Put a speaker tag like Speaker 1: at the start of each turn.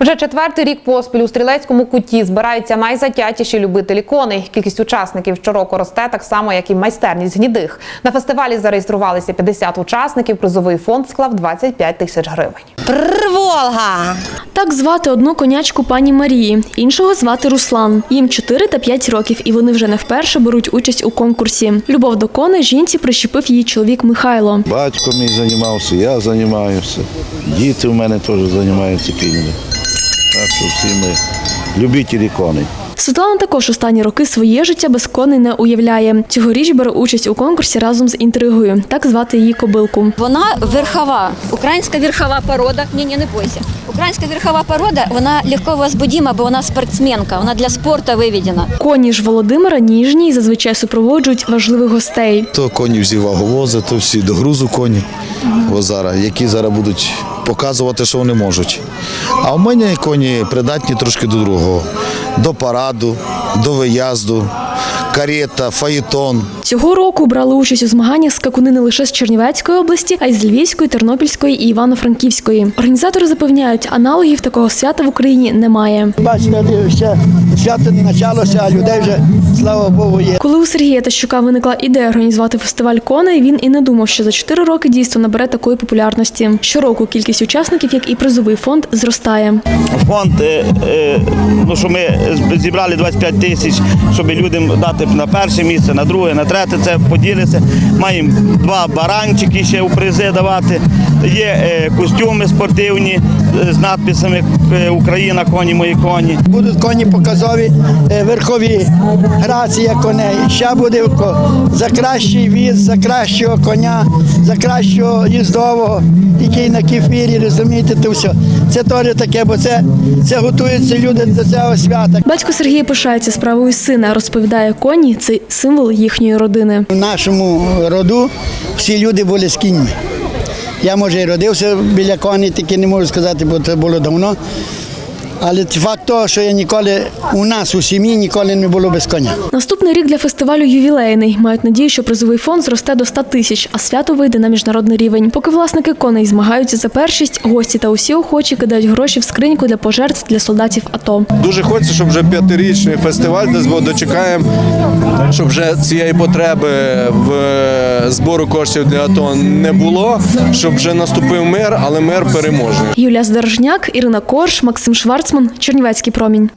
Speaker 1: Вже четвертий рік поспіль у стрілецькому куті збираються найзатятіші любителі коней. Кількість учасників щороку росте так само, як і майстерність гнідих. На фестивалі зареєструвалися 50 учасників. Призовий фонд склав 25 тисяч гривень.
Speaker 2: Волга.
Speaker 3: Так звати одну конячку пані Марії, іншого звати Руслан. Їм 4 та 5 років, і вони вже не вперше беруть участь у конкурсі. Любов до коней жінці прищепив її чоловік Михайло.
Speaker 4: Батько мій займався, я займаюся. Діти в мене теж займаються кіньми. Так що всі ми любителі коней.
Speaker 3: Світлана також останні роки своє життя без коней не уявляє. Цьогоріч бере участь у конкурсі разом з інтригою. Так звати її кобилку.
Speaker 2: Вона верхова, українська верхова порода. Ні, ні, не бойся. Українська верхова порода, вона легко возбудима, бо вона спортсменка, вона для спорту виведена.
Speaker 3: Коні ж Володимира ніжні і зазвичай супроводжують важливих гостей.
Speaker 4: То коні всі ваговози, то всі до грузу коні. О, зараз, які зараз будуть показувати, що вони можуть. А в мене коні придатні трошки до другого. До параду, до виїзду, карета, фаєтон.
Speaker 3: Цього року брали участь у змаганнях скакуни не лише з Чернівецької області, а й з Львівської, Тернопільської і Івано-Франківської. Організатори запевняють, аналогів такого свята в Україні немає.
Speaker 5: Бачите, ще свято не почалося, а людей вже, слава Богу, є.
Speaker 3: Коли у Сергія Тащука виникла ідея організувати фестиваль коней, він і не думав, що за 4 роки дійство набере такої популярності. Щороку кількість учасників, як і призовий фонд, зростає.
Speaker 6: фонд, е, е, ну, що ми зібрали 25 тисяч, щоб людям дати на перше місце, на друге, на третє, це поділиться. Маємо два баранчики ще у призи давати. Є е, костюми спортивні з надписами е, Україна, коні, мої коні.
Speaker 5: Будуть коні показові, е, верхові, грація коней. Ще буде за кращий віз, за кращого коня, за кращого їздового, який на кефірі, розумієте, то все. Це теж таке, бо це, це готуються люди до цього свята.
Speaker 3: Батько Сергія пишається справою сина, розповідає коні це символ їхньої родини.
Speaker 5: В нашому роду всі люди були з кіньми. Я, може, і родився біля коней, тільки не можу сказати, бо це було давно. Але факт того, що я ніколи у нас у сім'ї ніколи не було без коня.
Speaker 3: Наступний рік для фестивалю ювілейний. Мають надію, що призовий фонд зросте до 100 тисяч, а свято вийде на міжнародний рівень. Поки власники коней змагаються за першість, гості та усі охочі кидають гроші в скриньку для пожертв для солдатів АТО.
Speaker 7: Дуже хочеться, щоб вже п'ятирічний фестиваль, десь бо дочекаємо, щоб вже цієї потреби в е, збору коштів для АТО не було, щоб вже наступив мир, але мир переможний.
Speaker 3: Юлія Здорожняк, Ірина Корж, Максим Шварцман, Чернівецький промінь.